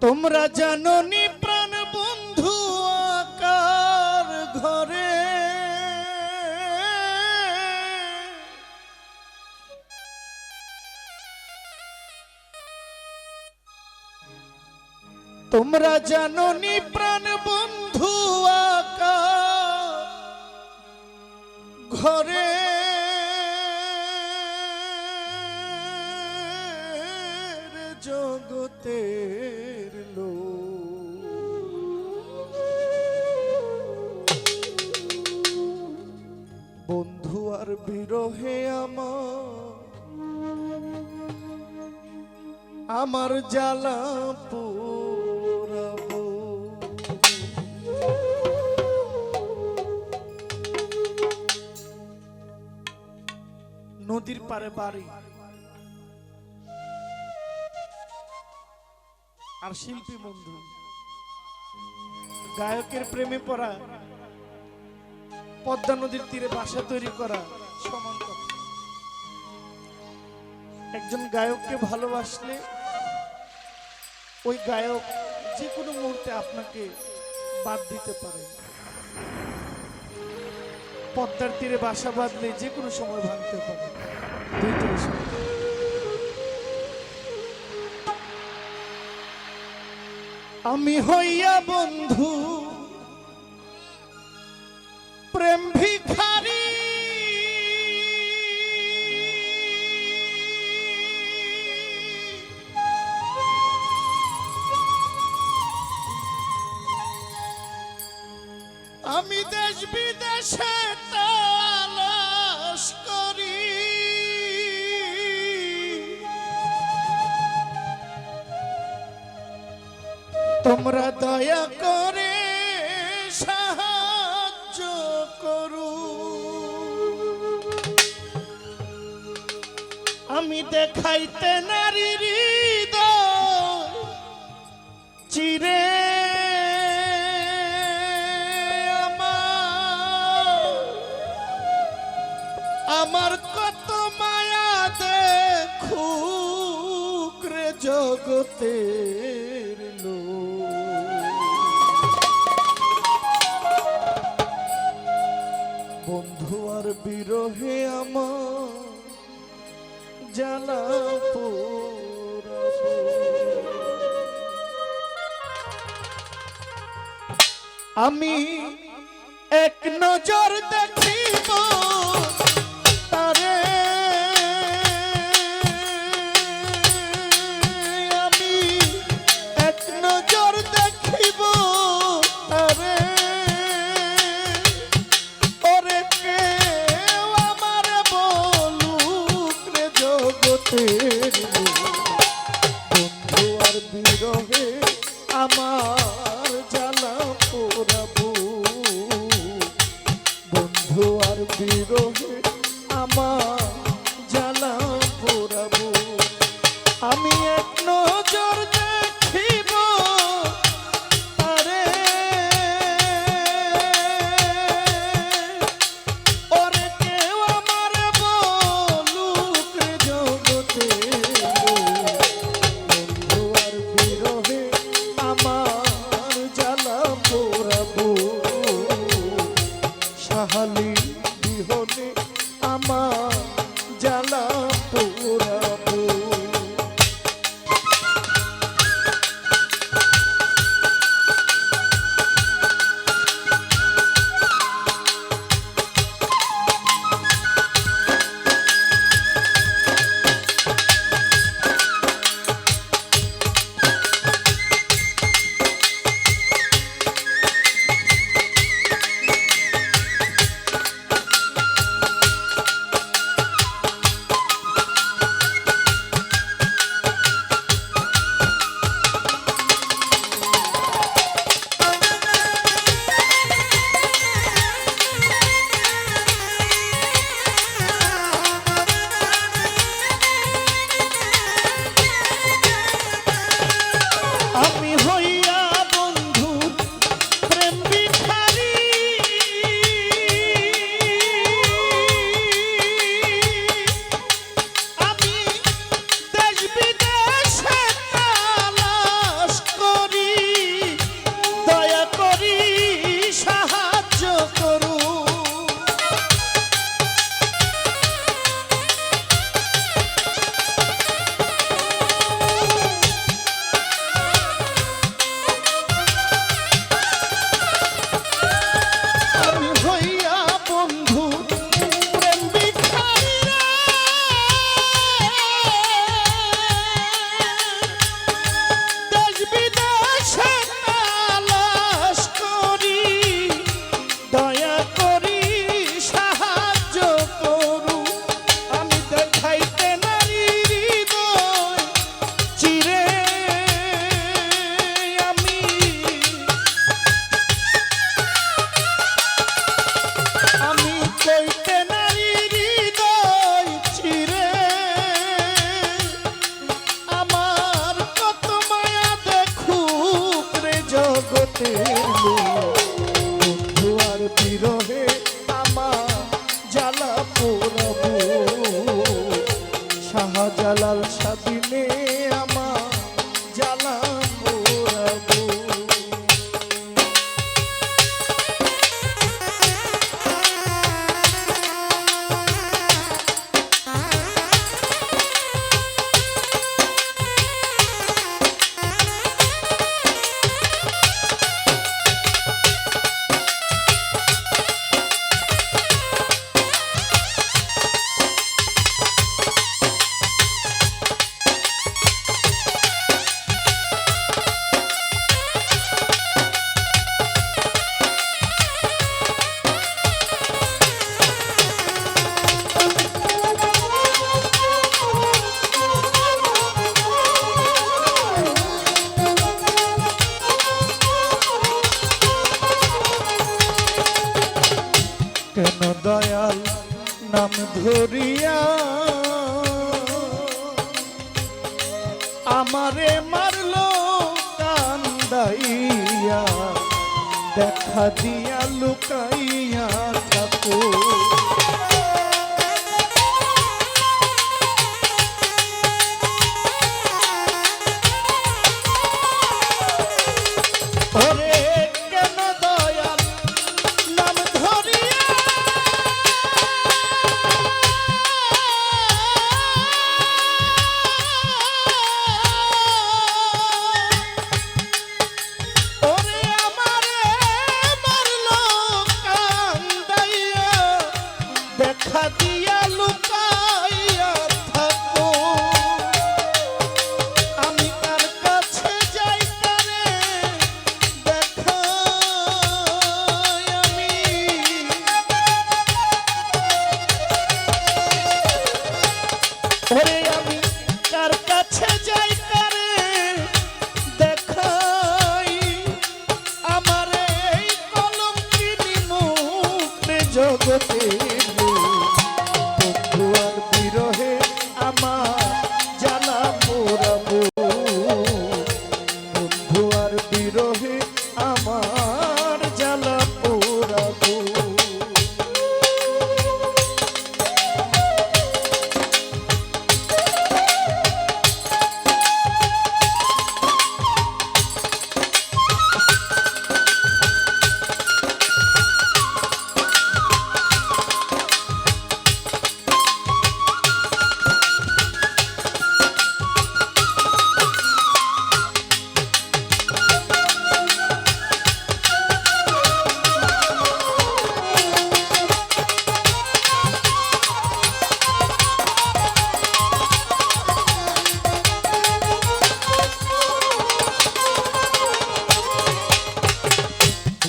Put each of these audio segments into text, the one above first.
তোমরা জাননি প্রাণ বন্ধু আকার ঘরে? তোমরা জাননি প্রাণ বন্ধু ঘরে? জগতের বিরহে আমার। আমার জ্বালা নদীর পারে বাড়ি। আর শিল্পী বন্ধু। গায়কের প্রেমে পড়া। পদ্মা নদীর তীরে বাসা তৈরি করা। একজন গায়ককে ভালোবাসলে ওই গায়ক যে কোনো মুহূর্তে আপনাকে বাদ দিতে পারে। পদ্মার তীরে বাসা বাঁধলে যে কোনো সময় ভাঙতে পারে। আমি হইয়া বন্ধু, প্রেম ভিখারি দয়া করে সাহায্য করু। আমি দেখাইতে নারীর বন্ধু আর বিরহে আমার জানা। আমি এক নজর দেখিব বন্ধু আর বিরোহী আমার பார்த்து কেন দয়াল নাম ধরিয়া? আমারে মারল কান্দাইয়া দেখা দিয়া লুকাইয়া থাকো। কার কাছে যাই দেখাই আমার এই কলম তিনি মুখ জগতে।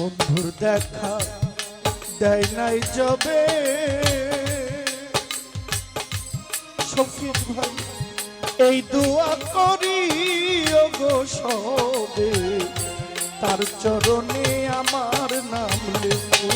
বন্ধুর দেখা দেয় নাই যাবে। ভাই, এই দোয়া করি সবে। তার চরণে আমার নাম লেখো।